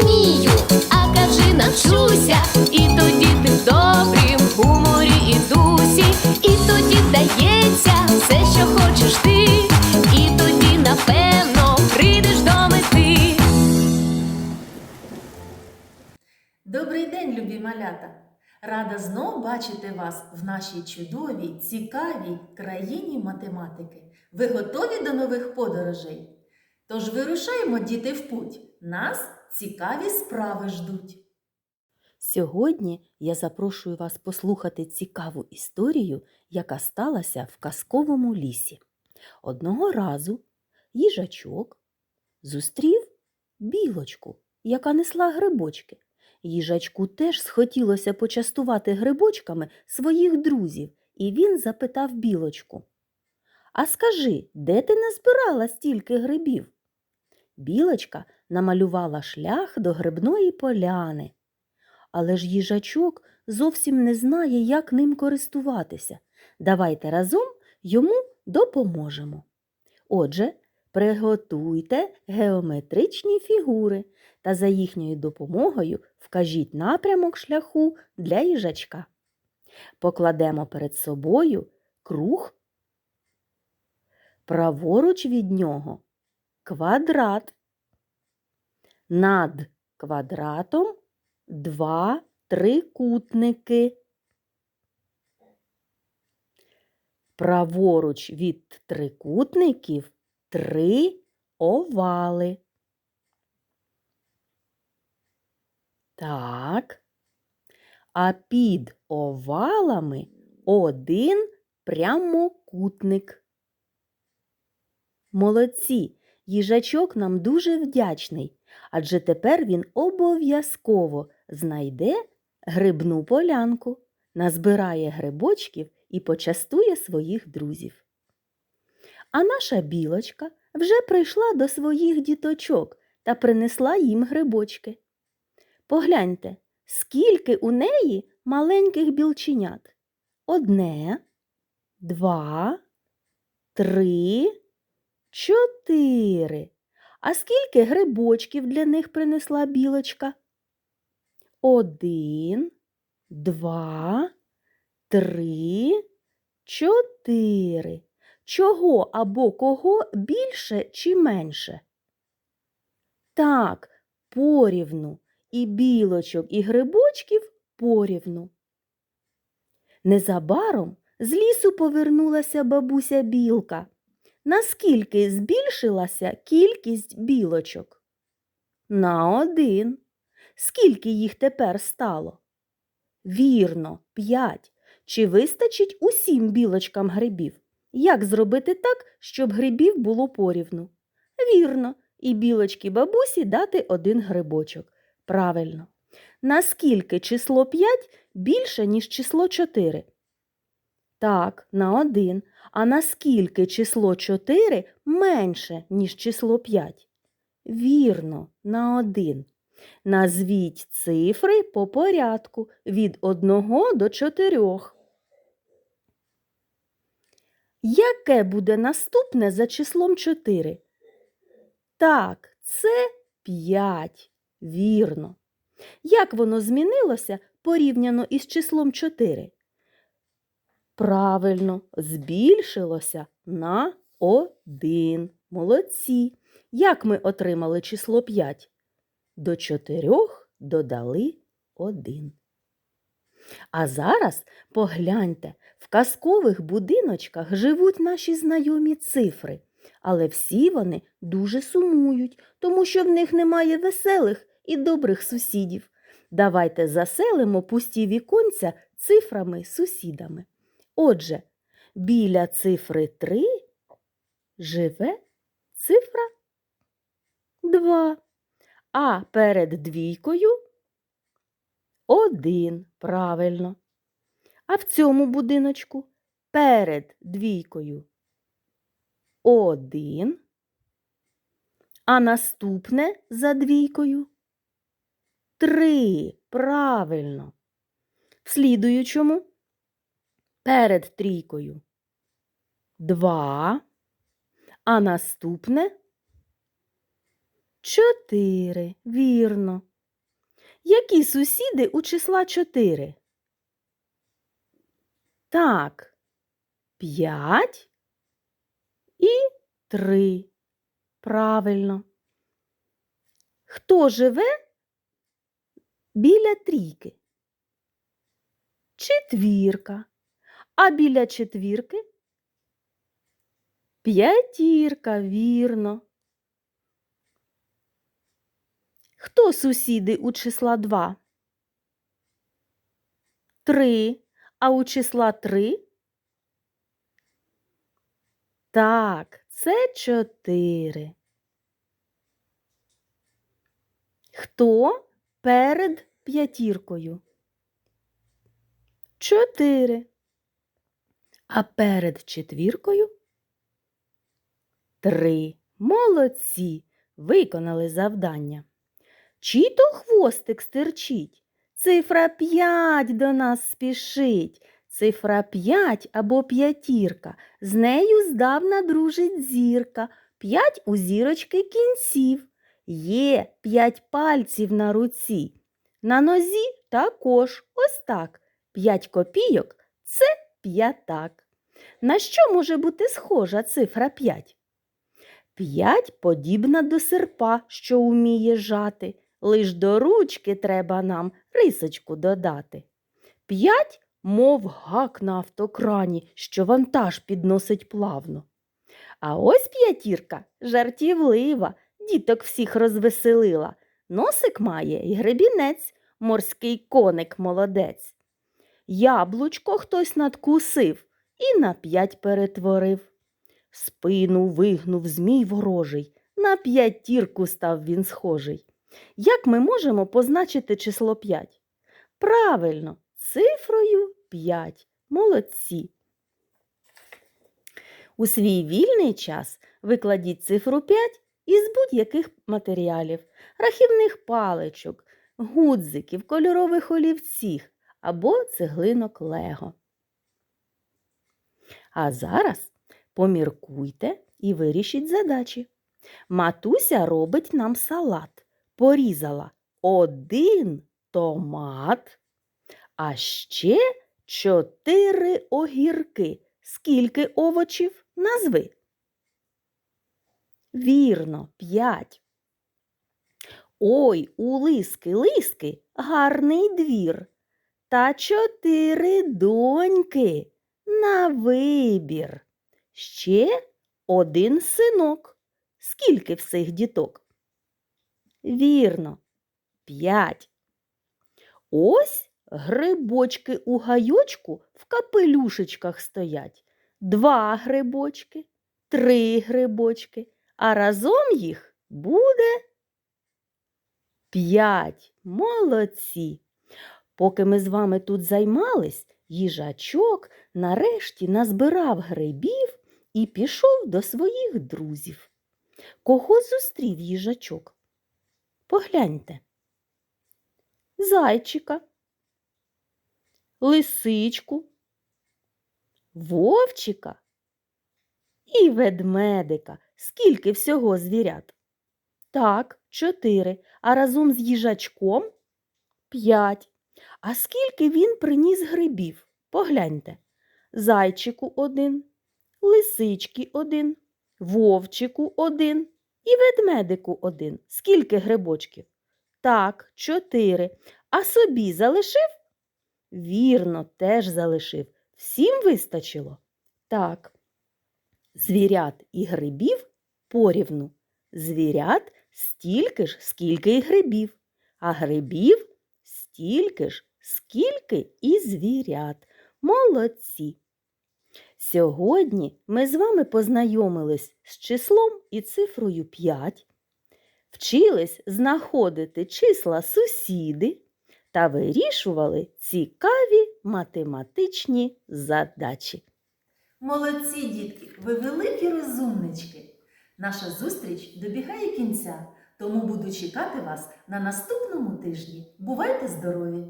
вмію, а кажи навчуся. І тоді ти в добрім гуморі і дусі, і тоді вдається все, що хочеш ти, і тоді, напевно, прийдеш до мети. Добрий день, любі малята! Рада знов бачити вас в нашій чудовій, цікавій країні математики. Ви готові до нових подорожей? Тож вирушаємо, діти, в путь. Нас цікаві справи ждуть. Сьогодні я запрошую вас послухати цікаву історію, яка сталася в казковому лісі. Одного разу їжачок зустрів білочку, яка несла грибочки. Їжачку теж схотілося почастувати грибочками своїх друзів, і він запитав білочку. А скажи, де ти назбирала стільки грибів? Білочка намалювала шлях до грибної поляни. Але ж їжачок зовсім не знає, як ним користуватися. Давайте разом йому допоможемо. Отже, приготуйте геометричні фігури та за їхньою допомогою вкажіть напрямок шляху для їжачка. Покладемо перед собою круг, праворуч від нього квадрат. Над квадратом два трикутники. Праворуч від трикутників три овали. Так. А під овалами один прямокутник. Молодці! Їжачок нам дуже вдячний, адже тепер він обов'язково знайде грибну полянку, назбирає грибочків і почастує своїх друзів. А наша білочка вже прийшла до своїх діточок та принесла їм грибочки. Погляньте, скільки у неї маленьких білченят. Одне, два, три, чотири. А скільки грибочків для них принесла білочка? Один, два, три, чотири. Чого або кого більше чи менше? Так, порівну і білочок, і грибочків порівну. Незабаром з лісу повернулася бабуся білка. Наскільки збільшилася кількість білочок? На один. Скільки їх тепер стало? Вірно, п'ять. Чи вистачить усім білочкам грибів? Як зробити так, щоб грибів було порівну? Вірно, і білочки бабусі дати один грибочок. Правильно. Наскільки число 5 більше, ніж число 4? Так, на 1. А наскільки число 4 менше, ніж число 5? Вірно, на 1. Назвіть цифри по порядку від 1 до 4. Яке буде наступне за числом 4? Так, це 5. Вірно. Як воно змінилося порівняно із числом 4? Правильно, збільшилося на 1. Молодці. Як ми отримали число 5? До 4 додали 1. А зараз погляньте, в казкових будиночках живуть наші знайомі цифри, але всі вони дуже сумують, тому що в них немає веселих і добрих сусідів. Давайте заселимо пусті віконця цифрами-сусідами. Отже, біля цифри 3 живе цифра 2, а перед двійкою 1. Правильно. А в цьому будиночку перед двійкою 1, а наступне за двійкою 3. Правильно. В слідуючому перед трійкою 2, а наступне Чотири. Вірно. Які сусіди у числа чотири? Так. П'ять і три. Правильно. Хто живе біля трійки? Четвірка. А біля четвірки? П'ятірка, вірно. Хто сусіди у числа два? Три. А у числа три? Так, це чотири. Хто перед п'ятіркою? Чотири. А перед четвіркою? Три. Молодці. Виконали завдання. Чий то хвостик стирчить? Цифра п'ять до нас спішить. Цифра п'ять або п'ятірка. З нею здавна дружить зірка. П'ять у зірочки кінців. Є п'ять пальців на руці. На нозі також ось так. П'ять копійок це п'ятак. На що може бути схожа цифра п'ять? П'ять подібна до серпа, що уміє жати. Лиш до ручки треба нам рисочку додати. П'ять, мов гак на автокрані, що вантаж підносить плавно. А ось п'ятірка жартівлива, діток всіх розвеселила. Носик має й гребінець, морський коник молодець. Яблучко хтось надкусив і на п'ять перетворив. Спину вигнув змій ворожий, на п'ятірку став він схожий. Як ми можемо позначити число 5? Правильно, цифрою 5. Молодці. У свій вільний час викладіть цифру 5 із будь-яких матеріалів, рахівних паличок, гудзиків, кольорових олівців або цеглинок Лего. А зараз поміркуйте і вирішіть задачі. Матуся робить нам салат. Порізала один томат, а ще чотири огірки. Скільки овочів назви? Вірно, п'ять. Ой, у лиски лиски гарний двір. Та чотири доньки на вибір. Ще один синок. Скільки всіх діток? Вірно, п'ять. Ось грибочки у гайочку в капелюшечках стоять. Два грибочки, три грибочки, а разом їх буде п'ять. Молодці. Поки ми з вами тут займались, їжачок нарешті назбирав грибів і пішов до своїх друзів. Кого зустрів їжачок? Погляньте. Зайчика, лисичку, вовчика і ведмедика. Скільки всього звірят? Так, чотири, а разом з їжачком п'ять. А скільки він приніс грибів? Погляньте. Зайчику один, лисички один, вовчику один і ведмедику один. Скільки грибочків? Так, чотири. А собі залишив? Вірно, теж залишив. Всім вистачило? Так. Звірят і грибів порівну. Звірят стільки ж, скільки і грибів, а грибів стільки ж, скільки і звірят. Молодці! Сьогодні ми з вами познайомились з числом і цифрою 5, вчились знаходити числа сусіди та вирішували цікаві математичні задачі. Молодці, дітки, ви великі розумнички. Наша зустріч добігає кінця, тому буду чекати вас на наступному тижні. Бувайте здорові!